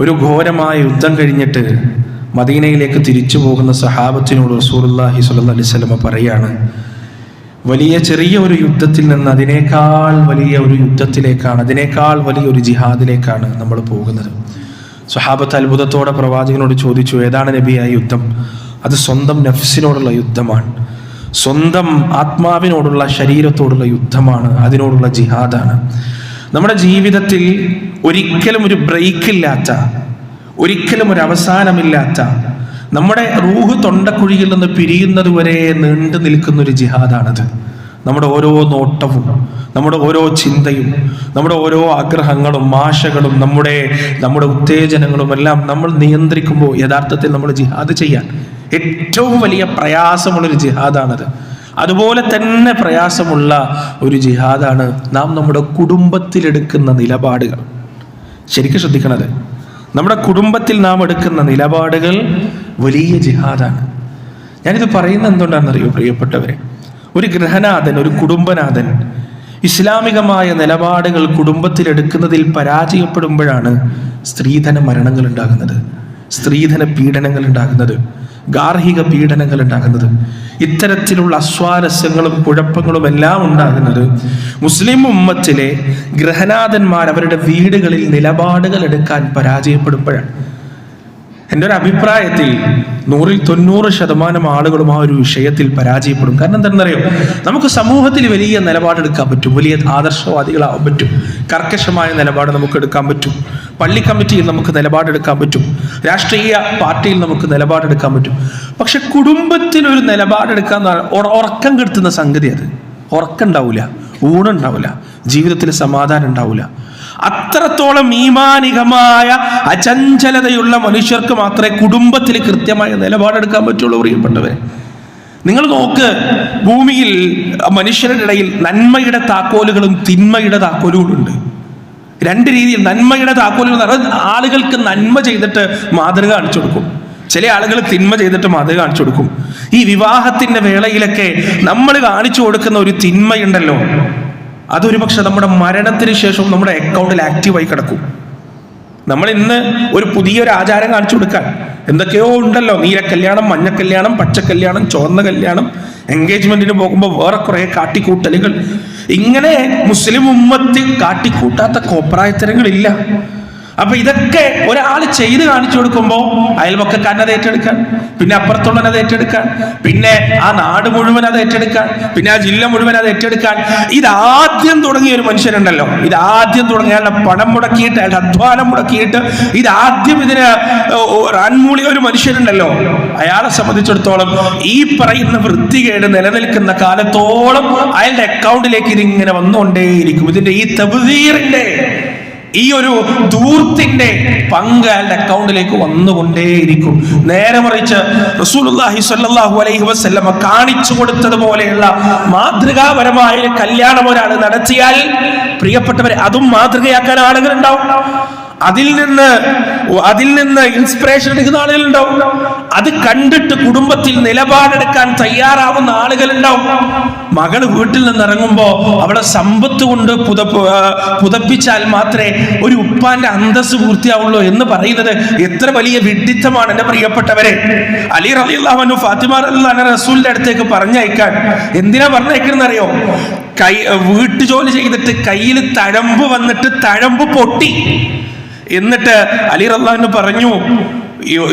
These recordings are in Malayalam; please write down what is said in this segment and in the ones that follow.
ഒരു ഘോരമായ യുദ്ധം കഴിഞ്ഞിട്ട് മദീനയിലേക്ക് തിരിച്ചു പോകുന്ന സഹാബത്തിനോട് സ്വല്ലല്ലാഹി അലൈഹി വസല്ലമ പറയാണ് വലിയ ചെറിയ ഒരു യുദ്ധത്തിൽ നിന്ന് അതിനേക്കാൾ വലിയ ഒരു യുദ്ധത്തിലേക്കാണ് അതിനേക്കാൾ വലിയ ഒരു ജിഹാദിലേക്കാണ് നമ്മൾ പോകുന്നത്. സ്വഹാബത്ത് അത്ഭുതത്തോടെ പ്രവാചകനോട് ചോദിച്ചു ഏതാണ് നബിയായ യുദ്ധം? അത് സ്വന്തം നഫ്സിനോടുള്ള യുദ്ധമാണ്. സ്വന്തം ആത്മാവിനോടുള്ള ശരീരത്തോടുള്ള യുദ്ധമാണ്. അതിനോടുള്ള ജിഹാദാണ്. നമ്മുടെ ജീവിതത്തിൽ ഒരിക്കലും ഒരു ബ്രേക്ക് ഇല്ലാത്ത ഒരിക്കലും ഒരു അവസാനമില്ലാത്ത നമ്മുടെ റൂഹ് തൊണ്ടക്കുഴിയിൽ നിന്ന് പിരിയുന്നത് വരെ നീണ്ടു നിൽക്കുന്ന ഒരു ജിഹാദാണത്. നമ്മുടെ ഓരോ നോട്ടവും നമ്മുടെ ഓരോ ചിന്തയും നമ്മുടെ ഓരോ ആഗ്രഹങ്ങളും ആശകളും നമ്മുടെ നമ്മുടെ ഉത്തേജനങ്ങളും എല്ലാം നമ്മൾ നിയന്ത്രിക്കുമ്പോൾ യഥാർത്ഥത്തിൽ നമ്മൾ ജിഹാദ് ചെയ്യാൻ ഏറ്റവും വലിയ പ്രയാസമുള്ളൊരു ജിഹാദാണത്. അതുപോലെ തന്നെ പ്രയാസമുള്ള ഒരു ജിഹാദാണ് നാം നമ്മുടെ കുടുംബത്തിലെടുക്കുന്ന നിലപാടുകൾ. ശരിക്കും ശ്രദ്ധിക്കണത്. നമ്മുടെ കുടുംബത്തിൽ നാം എടുക്കുന്ന നിലപാടുകൾ വലിയ ജിഹാദാണ്. ഞാനിത് പറയുന്നത് എന്തുകൊണ്ടാണെന്നറിയോ പ്രിയപ്പെട്ടവരെ? ഒരു ഗൃഹനാഥൻ ഒരു കുടുംബനാഥൻ ഇസ്ലാമികമായ നിലപാടുകൾ കുടുംബത്തിലെടുക്കുന്നതിൽ പരാജയപ്പെടുമ്പോഴാണ് സ്ത്രീധന മരണങ്ങൾ ഉണ്ടാകുന്നത് സ്ത്രീധന പീഡനങ്ങൾ ഉണ്ടാകുന്നത് ഗാർഹിക പീഡനങ്ങൾ ഉണ്ടാകുന്നത്. ഇത്തരത്തിലുള്ള അസ്വാരസ്യങ്ങളും കുഴപ്പങ്ങളും എല്ലാം ഉണ്ടാകുന്നത് മുസ്ലിം ഉമ്മത്തിലെ ഗ്രഹനാഥന്മാർ അവരുടെ വീടുകളിൽ നിലപാടുകൾ എടുക്കാൻ പരാജയപ്പെടുമ്പോഴാണ്. എന്റെ ഒരു അഭിപ്രായത്തിൽ നൂറിൽ തൊണ്ണൂറ് ശതമാനം ആളുകളും ആ ഒരു വിഷയത്തിൽ പരാജയപ്പെടും. കാരണം എന്താണെന്നറിയോ? നമുക്ക് സമൂഹത്തിൽ വലിയ നിലപാടെടുക്കാൻ പറ്റും. വലിയ ആദർശവാദികളാവാൻ പറ്റും. കർക്കശമായ നിലപാട് നമുക്ക് എടുക്കാൻ പറ്റും. പള്ളി കമ്മിറ്റിയിൽ നമുക്ക് നിലപാടെടുക്കാൻ പറ്റും. രാഷ്ട്രീയ പാർട്ടിയിൽ നമുക്ക് നിലപാടെടുക്കാൻ പറ്റും. പക്ഷെ കുടുംബത്തിൽ ഒരു നിലപാടെടുക്കാൻ ഉറക്കം കെടുത്തുന്ന സംഗതി അത്. ഉറക്കം ഉണ്ടാവില്ല ഊണുണ്ടാവില്ല ജീവിതത്തിൽ സമാധാനം ഉണ്ടാവില്ല അത്രത്തോളം മീമാനികമായ അചഞ്ചലതയുള്ള മനുഷ്യർക്ക് മാത്രമേ കുടുംബത്തിൽ കൃത്യമായ നിലപാടെടുക്കാൻ പറ്റുള്ളൂ പ്രിയപ്പെട്ടവരെ. നിങ്ങൾ നോക്ക് ഭൂമിയിൽ മനുഷ്യരുടെ ഇടയിൽ നന്മയുടെ താക്കോലുകളും തിന്മയുടെ താക്കോലുകളും ഉണ്ട് രണ്ട് രീതിയിൽ നന്മയുടെ താക്കോലുകൾ എന്ന് ആളുകൾക്ക് നന്മ ചെയ്തിട്ട് മാതൃക കാണിച്ചു കൊടുക്കും. ചില ആളുകൾ തിന്മ ചെയ്തിട്ട് മാതൃക കാണിച്ചു കൊടുക്കും. ഈ വിവാഹത്തിന്റെ വേളയിലൊക്കെ നമ്മൾ കാണിച്ചു കൊടുക്കുന്ന ഒരു തിന്മയുണ്ടല്ലോ. അതൊരു പക്ഷെ നമ്മുടെ മരണത്തിന് ശേഷവും നമ്മുടെ അക്കൗണ്ടിൽ ആക്റ്റീവായി കിടക്കും. നമ്മൾ ഇന്ന് ഒരു പുതിയൊരു ആചാരം കാണിച്ചു കൊടുക്കാൻ. എന്തൊക്കെയോ ഉണ്ടല്ലോ. നീല കല്യാണം മഞ്ഞ കല്യാണം പച്ച കല്യാണം ചുവന്ന കല്യാണം എൻഗേജ്മെന്റിന് പോകുമ്പോൾ വേറെ കുറെ കാട്ടിക്കൂട്ടലുകൾ. ഇങ്ങനെ മുസ്ലിം ഉമ്മത്തിൽ കാട്ടിക്കൂട്ടാത്ത കോപ്രായത്തരങ്ങളില്ല. അപ്പൊ ഇതൊക്കെ ഒരാൾ ചെയ്ത് കാണിച്ചു കൊടുക്കുമ്പോൾ അയൽപക്കക്കാരൻ അത് ഏറ്റെടുക്കാൻ പിന്നെ അപ്പുറത്തുള്ളവൻ ഏറ്റെടുക്കാൻ പിന്നെ ആ നാട് മുഴുവൻ അത് ഏറ്റെടുക്കാൻ പിന്നെ ആ ജില്ല മുഴുവൻ അത് ഏറ്റെടുക്കാൻ. ഇതാദ്യം തുടങ്ങിയ ഒരു മനുഷ്യനുണ്ടല്ലോ. ഇതാദ്യം തുടങ്ങി അയാളുടെ പണം മുടക്കിയിട്ട് അയാളുടെ അധ്വാനം മുടക്കിയിട്ട് ഇതാദ്യം ഇതിന് റാൻമൂളിയ ഒരു മനുഷ്യനുണ്ടല്ലോ. അയാളെ സംബന്ധിച്ചിടത്തോളം ഈ പറയുന്ന വൃത്തികേട് നിലനിൽക്കുന്ന കാലത്തോളം അയാളുടെ അക്കൗണ്ടിലേക്ക് ഇതിങ്ങനെ വന്നുകൊണ്ടേയിരിക്കും. ഇതിന്റെ ഈ തബുദീറിന്റെ ഈ ഒരു ദൂർത്തിന്റെ പങ്ക് അയാളുടെ അക്കൗണ്ടിലേക്ക് വന്നുകൊണ്ടേയിരിക്കും. നേരെ മറിച്ച് റസൂലുള്ളാഹി സ്വല്ലല്ലാഹു അലൈഹി വസല്ലമ കാണിച്ചു കൊടുത്തതുപോലെയുള്ള മാതൃകാപരമായ കല്യാണം ഒരാൾ നടത്തിയാൽ പ്രിയപ്പെട്ടവരെ അതും മാതൃകയാക്കാൻ ആളുകൾ ഉണ്ടാവും അതിൽ നിന്ന് അതിൽ നിന്ന് ഇൻസ്പിറേഷൻ എടുക്കുന്ന ആളുകൾ ഉണ്ടാവും അത് കണ്ടിട്ട് കുടുംബത്തിൽ നിലപാടെടുക്കാൻ തയ്യാറാവുന്ന ആളുകൾ ഉണ്ടാവും മകൾ വീട്ടിൽ നിന്ന് ഇറങ്ങുമ്പോ അവളെ സമ്പത്ത് കൊണ്ട് പുതപ്പ് പുതപ്പിച്ചാൽ മാത്രമേ ഒരു ഉപ്പാന്റെ അന്തസ് പൂർത്തിയാവുള്ളൂ എന്ന് പറയുന്നത് എത്ര വലിയ വിഡിത്തമാണ് എന്റെ പ്രിയപ്പെട്ടവരെ. അലി റലിള്ളാഹു ഫാത്തിമ റസൂലിന്റെ അടുത്തേക്ക് പറഞ്ഞയക്കാൻ എന്തിനാ പറഞ്ഞയക്കുന്നറിയോ കൈ വീട്ടുജോലി ചെയ്തിട്ട് കയ്യിൽ തഴമ്പ് വന്നിട്ട് തഴമ്പ് പൊട്ടി. എന്നിട്ട് അലി റല്ലാഹു പറഞ്ഞു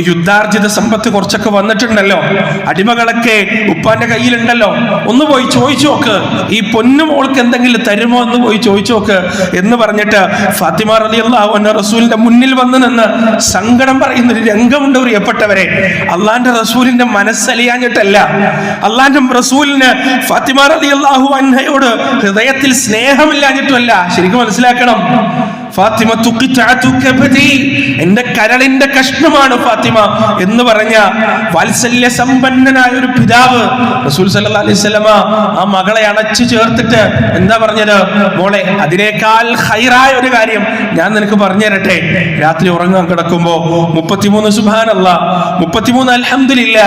യുദ്ധാർജിത സമ്പത്ത് കുറച്ചൊക്കെ വന്നിട്ടുണ്ടല്ലോ. അടിമകളൊക്കെ ഉപ്പാന്റെ കയ്യിലുണ്ടല്ലോ. ഒന്ന് പോയി ചോദിച്ചു നോക്ക്. ഈ പൊന്നു മോൾക്ക് എന്തെങ്കിലും തരുമോ എന്ന് പോയി ചോദിച്ചു നോക്ക്. എന്ന് പറഞ്ഞിട്ട് ഫാത്തിമ റലി അള്ളാഹു റസൂലിന്റെ മുന്നിൽ വന്ന് നിന്ന് സങ്കടം പറയുന്ന ഒരു രംഗമുണ്ട് പ്രിയപ്പെട്ടവരെ. അള്ളാന്റെ റസൂലിന്റെ മനസ്സലിയാഞ്ഞിട്ടല്ല. അള്ളാന്റെ റസൂലിന് ഫാത്തിമ റലി അള്ളാഹു അന്നയോട് ഹൃദയത്തിൽ സ്നേഹമില്ലാഞ്ഞിട്ടല്ല ശരിക്കും മനസ്സിലാക്കണം. എന്റെ കരളിന്റെ കഷ്ണമാണ് ഫാത്തിമ എന്ന് പറഞ്ഞ വാത്സല്യ സമ്പന്നനായ ഒരു പിതാവ് റസൂൽ സല്ലല്ലാഹു അലൈഹി വസല്ലമ ആ മകളെ അണച്ചു ചേർത്തിട്ട് എന്താ പറഞ്ഞത്? മോളെ അതിനേക്കാൾ ഹൈറായ ഒരു കാര്യം ഞാൻ നിനക്ക് പറഞ്ഞു തരട്ടെ രാത്രി ഉറങ്ങാൻ കിടക്കുമ്പോ മുപ്പത്തിമൂന്ന് സുബാനല്ല മുപ്പത്തിമൂന്ന് അലഹമില്ല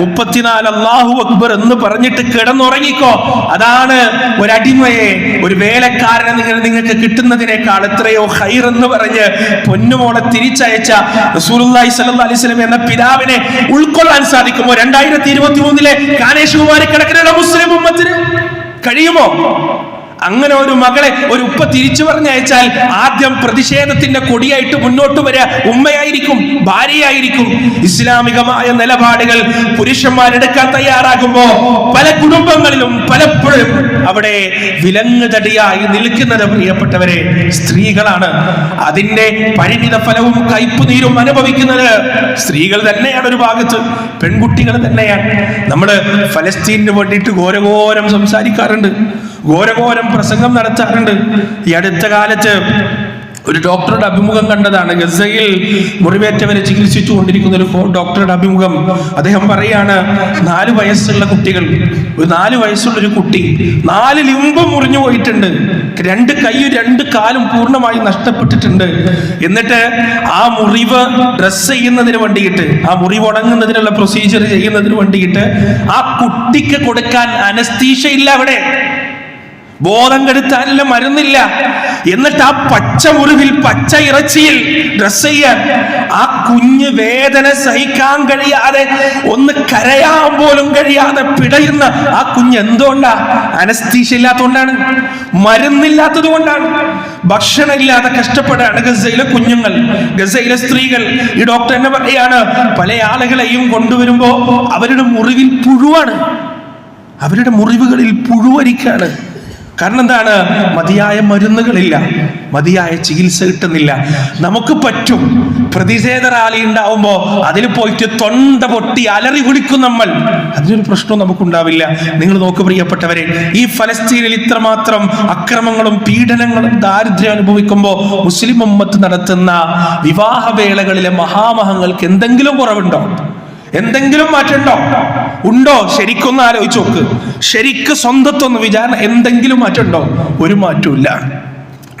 മുപ്പത്തിനാല് അല്ലാഹു അക്ബർ എന്ന് പറഞ്ഞിട്ട് കിടന്നുറങ്ങിക്കോ. അതാണ് ഒരു അടിമയെ ഒരു വേലക്കാരനെ നിങ്ങൾ നിങ്ങൾക്ക് കിട്ടുന്നതിനേക്കാൾ എത്രയോ ഖൈർ എന്ന് പറഞ്ഞ് പൊന്നുമോളെ തിരിച്ചയച്ച റസൂലുള്ളാഹി സ്വല്ലല്ലാഹി അലൈഹി വസല്ലം എന്ന പിതാവിനെ ഉൾക്കൊള്ളാൻ സാധിക്കുമോ? രണ്ടായിരത്തി ഇരുപത്തി മൂന്നിലെ കാനേഷ് കുമാരക്കണക്കിനുള്ള മുസ്ലിം ഉമ്മത്തിന് കഴിയുമോ? അങ്ങനെ ഒരു മകളെ ഒരു ഉപ്പ തിരിച്ചു പറഞ്ഞയച്ചാൽ ആദ്യം പ്രതിഷേധത്തിന്റെ കൊടിയായിട്ട് മുന്നോട്ട് വരിക ഉമ്മയായിരിക്കും ഭാര്യയായിരിക്കും. ഇസ്ലാമികമായ നിലപാടുകൾ പുരുഷന്മാരെടുക്കാൻ തയ്യാറാകുമ്പോ പല കുടുംബങ്ങളിലും പലപ്പോഴും അവിടെ വിലങ്ങ് തടിയായി നിൽക്കുന്നത് പ്രിയപ്പെട്ടവരെ സ്ത്രീകളാണ്. അതിന്റെ പരിണിത ഫലവും കയ്പുനീരും അനുഭവിക്കുന്നത് സ്ത്രീകൾ തന്നെയാണ് ഒരു ഭാഗത്ത് പെൺകുട്ടികൾ തന്നെയാണ്. നമ്മൾ ഫലസ്തീനു വേണ്ടിയിട്ട് ഘോരഘോരം സംസാരിക്കാറുണ്ട്. ഘോരഘോരം പ്രസംഗം നടത്താറുണ്ട്. ഈ അടുത്ത കാലത്ത് ഒരു ഡോക്ടറുടെ അഭിമുഖം കണ്ടതാണ്. ഗസയിൽ മുറിവേറ്റവരെ ചികിത്സിച്ചു കൊണ്ടിരിക്കുന്ന ഒരു ഡോക്ടറുടെ അഭിമുഖം അദ്ദേഹം പറയാണ് നാല് വയസ്സുള്ള കുട്ടികൾ ഒരു നാല് വയസ്സുള്ള ഒരു കുട്ടി നാല് ലിംബം മുറിഞ്ഞു പോയിട്ടുണ്ട്. രണ്ട് കൈയും രണ്ട് കാലും പൂർണമായി നഷ്ടപ്പെട്ടിട്ടുണ്ട്. എന്നിട്ട് ആ മുറിവ് ഡ്രസ് ചെയ്യുന്നതിന് വേണ്ടിയിട്ട് ആ മുറിവ് ഉണങ്ങുന്നതിനുള്ള പ്രൊസീജിയർ ചെയ്യുന്നതിന് വേണ്ടിയിട്ട് ആ കുട്ടിക്ക് കൊടുക്കാൻ അനസ്തീഷ ഇല്ല അവിടെ. ബോധം കെടുത്താനുള്ള മരുന്നില്ല. എന്നിട്ട് ആ പച്ച മുറിവിൽ പച്ച ഇറച്ചിയിൽ ഡ്രസ് ചെയ്യാൻ ആ കുഞ്ഞ് വേദന സഹിക്കാൻ കഴിയാതെ ഒന്ന് കരയാൻ പോലും കഴിയാതെ പിടയുന്ന ആ കുഞ്ഞ് എന്തുകൊണ്ടാ? അനസ്തീഷ ഇല്ലാത്തതുകൊണ്ടാണ് മരുന്നില്ലാത്തത് കൊണ്ടാണ്. ഭക്ഷണം ഇല്ലാതെ കഷ്ടപ്പെടാണ് ഗസയിലെ കുഞ്ഞുങ്ങൾ ഗസയിലെ സ്ത്രീകൾ. ഈ ഡോക്ടർ എന്നെ പറയാണ് പല ആളുകളെയും കൊണ്ടുവരുമ്പോ അവരുടെ മുറിവിൽ പുഴുവാണ്. അവരുടെ മുറിവുകളിൽ പുഴുവരിക്കാണ്. കാരണം എന്താണ്? മതിയായ മരുന്നുകളില്ല. മതിയായ ചികിത്സ കിട്ടുന്നില്ല. നമുക്ക് പറ്റും. പ്രതിഷേധ റാലി ഉണ്ടാവുമ്പോൾ അതിൽ പോയിട്ട് തൊണ്ട പൊട്ടി അലറി കുടിക്കും നമ്മൾ. അതിനൊരു പ്രശ്നവും നമുക്കുണ്ടാവില്ല. നിങ്ങൾ നോക്ക് പ്രിയപ്പെട്ടവരെ ഈ ഫലസ്തീനിൽ ഇത്രമാത്രം അക്രമങ്ങളും പീഡനങ്ങളും ദാരിദ്ര്യം അനുഭവിക്കുമ്പോൾ മുസ്ലിം ഉമ്മത്ത് നടത്തുന്ന വിവാഹവേളകളിലെ മഹാമഹങ്ങൾക്ക് എന്തെങ്കിലും കുറവുണ്ടോ? എന്തെങ്കിലും മാറ്റമുണ്ടോ? ഉണ്ടോ? ശരിക്കൊന്ന് ആലോചിച്ച് നോക്ക്. ശരിക്ക് സ്വന്തത്തൊന്ന് വിചാരണ എന്തെങ്കിലും മാറ്റമുണ്ടോ? ഒരു മാറ്റമില്ല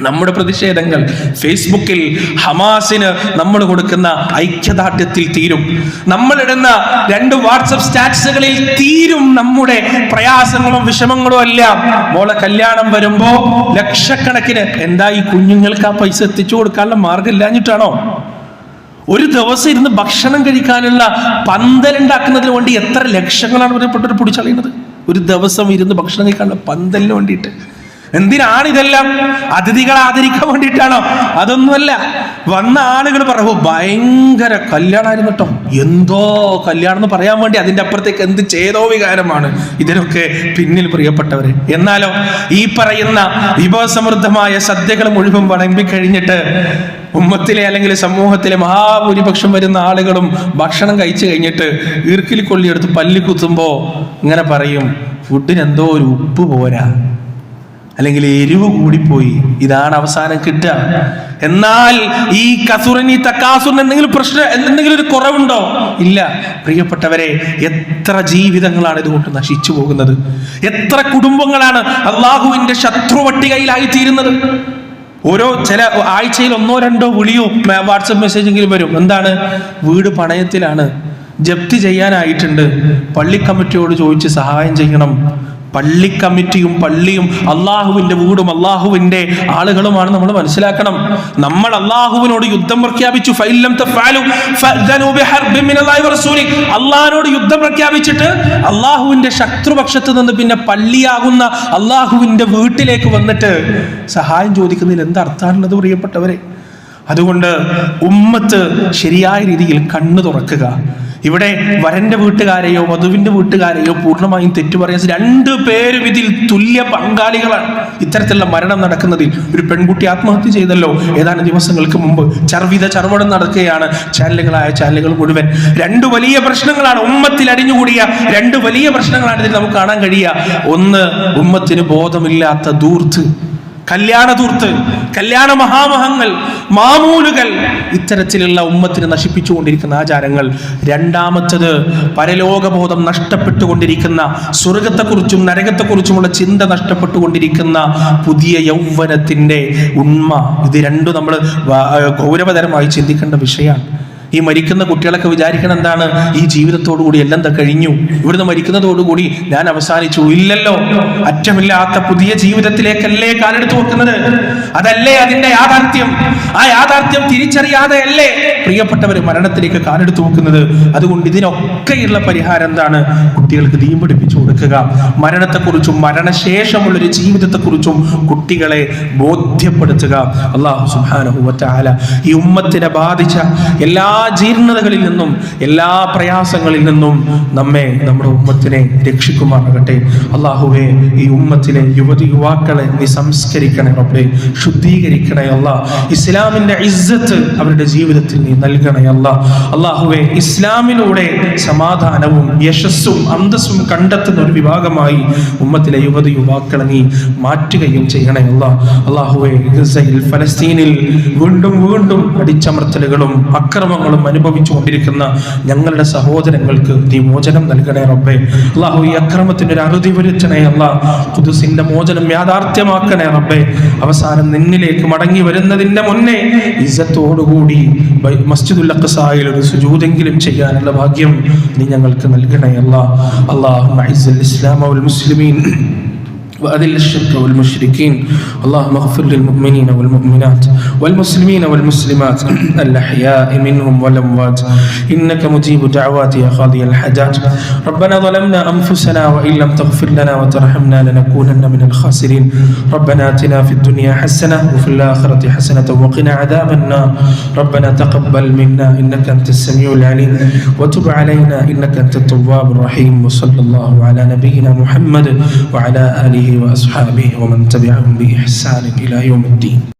നമ്മുടെ പ്രതിഷേധങ്ങൾ ഫേസ്ബുക്കിൽ ഹമാസിന് നമ്മൾ കൊടുക്കുന്ന ഐക്യദാർഢ്യത്തിൽ തീരും. നമ്മളിടുന്ന രണ്ട് വാട്സപ്പ് സ്റ്റാറ്റസുകളിൽ തീരും നമ്മുടെ പ്രയാസങ്ങളും വിഷമങ്ങളും എല്ലാം. മോളെ കല്യാണം വരുമ്പോ ലക്ഷക്കണക്കിന് എന്താ ഈ കുഞ്ഞുങ്ങൾക്ക് ആ പൈസ എത്തിച്ചു കൊടുക്കാനുള്ള മാർഗം ഇല്ലാഞ്ഞിട്ടാണോ? ഒരു ദിവസം ഇരുന്ന് ഭക്ഷണം കഴിക്കാനുള്ള പന്തലുണ്ടാക്കുന്നതിന് വേണ്ടി എത്ര ലക്ഷങ്ങളാണ് ഒരു പിടിച്ചളയുന്നത് ഒരു ദിവസം ഇരുന്ന് ഭക്ഷണം കഴിക്കാനുള്ള പന്തലിന് വേണ്ടിയിട്ട്. എന്തിനാണ് ഇതെല്ലാം? അതിഥികളെ ആദരിക്കാൻ വേണ്ടിയിട്ടാണോ? അതൊന്നുമല്ല. വന്ന ആളുകൾ പറഞ്ഞു ഭയങ്കര കല്യാണമായിരുന്നു കേട്ടോ എന്തോ കല്യാണം എന്ന് പറയാൻ വേണ്ടി അതിന്റെ അപ്പുറത്തേക്ക് എന്ത് ചെയ്തോ വികാരമാണ്. ഇതിനൊക്കെ പിന്നിൽ പ്രിയപ്പെട്ടവർ എന്നാലോ ഈ പറയുന്ന വിഭവസമൃദ്ധമായ സദ്യകൾ മുഴുവൻ വിളമ്പിക്കഴിഞ്ഞിട്ട് ഉമ്മത്തിലെ അല്ലെങ്കിൽ സമൂഹത്തിലെ മഹാഭൂരിപക്ഷം വരുന്ന ആളുകളും ഭക്ഷണം കഴിച്ചു കഴിഞ്ഞിട്ട് ഈർക്കിലി കൊള്ളിയെടുത്ത് പല്ലി കുത്തുമ്പോൾ ഇങ്ങനെ പറയും ഫുഡിന് എന്തോ ഒരു ഉപ്പ് പോരാ. അല്ലെങ്കിൽ എരിവ് കൂടിപ്പോയി. ഇതാണ് അവസാനം കിട്ടുക. എന്നാൽ ഈ കസുറിന് ഈ തക്കാസുറിന് എന്തെങ്കിലും പ്രശ്നം എന്തെങ്കിലും ഒരു കുറവുണ്ടോ? ഇല്ല. പ്രിയപ്പെട്ടവരെ എത്ര ജീവിതങ്ങളാണ് ഇതുകൊണ്ട് നശിച്ചു പോകുന്നത്? എത്ര കുടുംബങ്ങളാണ് അള്ളാഹുവിന്റെ ശത്രു പട്ടികയിലായി തീരുന്നത് ഓരോ ചില ആഴ്ചയിൽ ഒന്നോ രണ്ടോ വിളിയോ വാട്സപ്പ് മെസ്സേജെങ്കിലും വരും. എന്താണ്? വീട് പണയത്തിലാണ്. ജപ്തി ചെയ്യാനായിട്ടുണ്ട്. പള്ളി കമ്മിറ്റിയോട് ചോദിച്ച് സഹായം ചെയ്യണം. പള്ളി കമ്മിറ്റിയും പള്ളിയും അള്ളാഹുവിന്റെ വീടും അള്ളാഹുവിന്റെ ആളുകളുമാണ് നമ്മൾ മനസ്സിലാക്കണം. നമ്മൾ അള്ളാഹുവിനോട് യുദ്ധം പ്രഖ്യാപിച്ചു. അള്ളാഹിനോട് യുദ്ധം പ്രഖ്യാപിച്ചിട്ട് അള്ളാഹുവിന്റെ ശത്രുപക്ഷത്ത് നിന്ന് പിന്നെ പള്ളിയാകുന്ന അള്ളാഹുവിന്റെ വീട്ടിലേക്ക് വന്നിട്ട് സഹായം ചോദിക്കുന്നതിൽ എന്തർത്ഥാണെന്നത് പ്രിയപ്പെട്ടവരെ? അതുകൊണ്ട് ഉമ്മത്ത് ശരിയായ രീതിയിൽ കണ്ണു തുറക്കുക. ഇവിടെ വരന്റെ വീട്ടുകാരെയോ വധുവിന്റെ വീട്ടുകാരെയോ പൂർണമായും തെറ്റു പറയാൻ രണ്ടു പേരും ഇതിൽ തുല്യ പങ്കാളികളാണ്. ഇത്തരത്തിലുള്ള മരണം നടക്കുന്നതിൽ ഒരു പെൺകുട്ടി ആത്മഹത്യ ചെയ്തല്ലോ. ഏതാനും ദിവസങ്ങൾക്ക് മുമ്പ് ചർവിത ചർവടം നടക്കുകയാണ്. ചാനലുകളായ ചാനലുകൾ മുഴുവൻ രണ്ട് വലിയ പ്രശ്നങ്ങളാണ്. ഉമ്മത്തിൽ അടിഞ്ഞുകൂടിയ രണ്ട് വലിയ പ്രശ്നങ്ങളാണ് ഇതിൽ നമുക്ക് കാണാൻ കഴിയുക. ഒന്ന് ഉമ്മത്തിന് ബോധമില്ലാത്ത ദൂർത്ത് കല്യാണ തൂർത്ത് കല്യാണ മഹാമഹങ്ങൾ മാമൂലുകൾ ഇത്തരത്തിലുള്ള ഉമ്മത്തിന് നശിപ്പിച്ചുകൊണ്ടിരിക്കുന്ന ആചാരങ്ങൾ. രണ്ടാമത്തത് പരലോകബോധം നഷ്ടപ്പെട്ടുകൊണ്ടിരിക്കുന്ന സ്വർഗത്തെക്കുറിച്ചും നരകത്തെക്കുറിച്ചുമുള്ള ചിന്ത നഷ്ടപ്പെട്ടുകൊണ്ടിരിക്കുന്ന പുതിയ യൗവനത്തിന്റെ ഉണ്മ. ഇത് രണ്ടും നമ്മൾ ഗൗരവതരമായി ചിന്തിക്കേണ്ട വിഷയമാണ്. ഈ മരിക്കുന്ന കുട്ടികളൊക്കെ വിചാരിക്കണം എന്താണ്? ഈ ജീവിതത്തോടു കൂടി എല്ലാം കഴിഞ്ഞു. ഇവിടുന്ന് മരിക്കുന്നതോടുകൂടി ഞാൻ അവസാനിച്ചു. ഇല്ലല്ലോ. അറ്റമില്ലാത്ത പുതിയ ജീവിതത്തിലേക്കല്ലേ കാലെടുത്തു വെക്കുന്നത് അതല്ലേ അതിന്റെ യാഥാർത്ഥ്യം? ആ യാഥാർത്ഥ്യം തിരിച്ചറിയാതെ അല്ലേ പ്രിയപ്പെട്ടവർ മരണത്തിലേക്ക് കാലെടുത്തു വെക്കുന്നത് അതുകൊണ്ട് ഇതിനൊക്കെയുള്ള പരിഹാരം എന്താണ്? കുട്ടികൾക്ക് ദീം പഠിപ്പിച്ചു കൊടുക്കുക. മരണത്തെക്കുറിച്ചും മരണശേഷമുള്ളൊരു ജീവിതത്തെക്കുറിച്ചും കുട്ടികളെ ബോധ്യപ്പെടുത്തുക. അള്ളാഹു സുബ്ഹാനഹു വതആല ഈ ഉമ്മത്തിനെ ബാധിച്ച എല്ലാ ജീർണതകളിൽ നിന്നും എല്ലാ പ്രയാസങ്ങളിൽ നിന്നും നമ്മെ നമ്മുടെ ഉമ്മത്തിനെ രക്ഷിക്കുമാറാകട്ടെ. അള്ളാഹുവെ ഈ ഉമ്മത്തിലെ യുവതി യുവാക്കളെ നീ സംസ്കരിക്കണേ റബ്ബേ ശുദ്ധീകരിക്കണേ അല്ല ഇസ്ലാമിന്റെ ഇസ്സത്ത് അവരുടെ ജീവിതത്തിൽ നീ നൽകണേ അല്ല അള്ളാഹുവെ ഇസ്ലാമിലൂടെ സമാധാനവും യശസ്സും അന്തസ്സും കണ്ടെത്തുന്ന ഒരു വിഭാഗമായി ഉമ്മത്തിലെ യുവതി യുവാക്കളെ നീ മാറ്റുകയും ചെയ്യണേ അല്ല അള്ളാഹുവെ ഗസയിൽ ഫലസ്തീനിൽ വീണ്ടും വീണ്ടും അടിച്ചമർത്തലുകളും അക്രമങ്ങളും അനുഭവിച്ചു കൊണ്ടിരിക്കുന്ന ഞങ്ങളുടെ സഹോദരങ്ങൾക്ക് നീ മോചനം നൽകണേ റബ്ബേ. അള്ളാഹു ഈ അക്രമത്തിന് ഒരു അറുതി വരുത്തണേ അല്ല. കുതുസിന്റെ മോചനം യാഥാർത്ഥ്യമാക്കണേ റബ്ബേ. അവസാനം നിന്നിലേക്ക് മടങ്ങി വരുന്നതിന്റെ മുന്നേ ഇസത്തോടുകൂടി മസ്ജിദുൽ അഖ്സായിൽ ഒരു സുജൂതെങ്കിലും ചെയ്യാനുള്ള ഭാഗ്യം നീ ഞങ്ങൾക്ക് നൽകണേ അല്ല. അള്ളാഹു ഇസ്ലാം മുസ്ലിമീൻ. وأذل الشرك والمشركين. اللهم اغفر للمؤمنين والمؤمنات والمسلمين والمسلمات. الأحياء منهم والأموات. إنك مجيب دعوات يا قاضي الحاجات. ربنا ظلمنا أنفسنا وإن لم تغفر لنا وترحمنا لنكونن من الخاسرين. ربنا آتنا في الدنيا حسنة وفي الآخرة حسنة وقنا عذاب النار. ربنا تقبل منا إنك أنت السميع العليم. وتب علينا إنك أنت التواب الرحيم. وصلى الله على نبينا محمد وعلى وأصحابه ومن تبعهم بإحسان إلى يوم الدين.